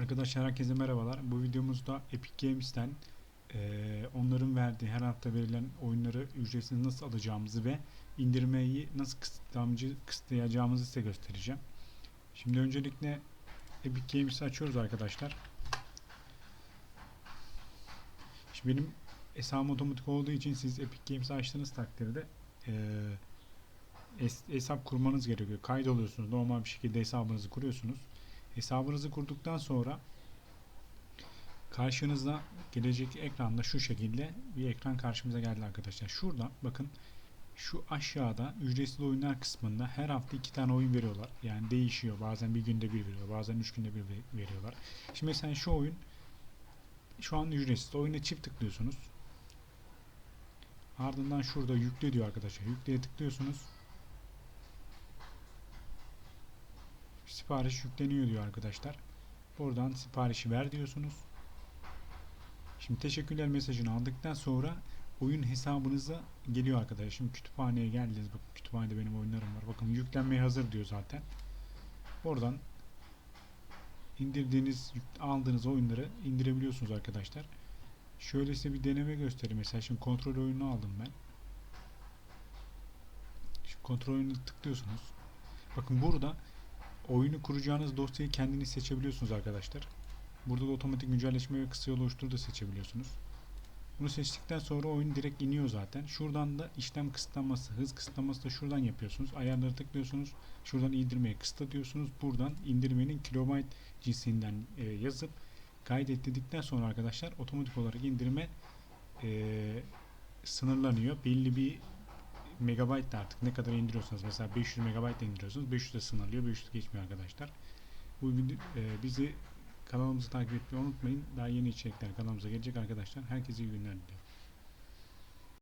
Arkadaşlar herkese merhabalar. Bu videomuzda Epic Games'ten eee, onların verdiği her hafta verilen oyunları ücretsiz nasıl alacağımızı ve indirmeyi nasıl kısıtlamacı, kısıtlayacağımızı size göstereceğim. Şimdi öncelikle Epic Games'i açıyoruz arkadaşlar. Şimdi benim hesabım otomatik olduğu için siz Epic Games'i açtığınız takdirde es- hesap kurmanız gerekiyor. Kaydoluyorsunuz. Normal bir şekilde hesabınızı kuruyorsunuz. Hesabınızı kurduktan sonra karşınıza gelecek ekranda şu şekilde bir ekran karşımıza geldi arkadaşlar. Şurada bakın şu aşağıda ücretsiz oyunlar kısmında her hafta iki tane oyun veriyorlar. Yani değişiyor. Bazen bir günde bir veriyor. Bazen üç günde bir ve- veriyorlar. Şimdi mesela şu oyun şu an ücretsiz. Oyuna çift tıklıyorsunuz. Ardından şurada yükle diyor arkadaşlar. Yükleye tıklıyorsunuz. Sipariş yükleniyor diyor arkadaşlar. Buradan siparişi ver diyorsunuz. Şimdi teşekkürler mesajını aldıktan sonra oyun hesabınıza geliyor arkadaşlar. Şimdi kütüphaneye geldiniz. Bakın kütüphanede benim oyunlarım var. Bakın yüklenmeye hazır diyor zaten. Oradan indirdiğiniz, aldığınız oyunları indirebiliyorsunuz arkadaşlar. Şöyle size bir deneme göstereyim. Mesela şimdi kontrol oyununu aldım ben. Şu kontrol oyununu tıklıyorsunuz. Bakın burada oyunu kuracağınız dosyayı kendiniz seçebiliyorsunuz arkadaşlar. Burada da otomatik güncelleşme ve kısa yol oluştur da seçebiliyorsunuz. Bunu seçtikten sonra oyun direkt iniyor zaten. Şuradan da işlem kısıtlaması, hız kısıtlaması da şuradan yapıyorsunuz. Ayarları tıklıyorsunuz. Şuradan indirmeye kısıtla diyorsunuz. Buradan indirmenin kilobayt cinsinden e, yazıp kaydet dedikten sonra arkadaşlar otomatik olarak indirme e, sınırlanıyor. Belli bir megabayt da artık ne kadar indiriyorsanız mesela 500 megabayt indiriyorsunuz 500 de sınırlıyor 500 geçmiyor arkadaşlar. Bu e, bizi kanalımızı takip etmeyi unutmayın. Daha yeni içerikler kanalımıza gelecek arkadaşlar. Herkese iyi günler diliyorum.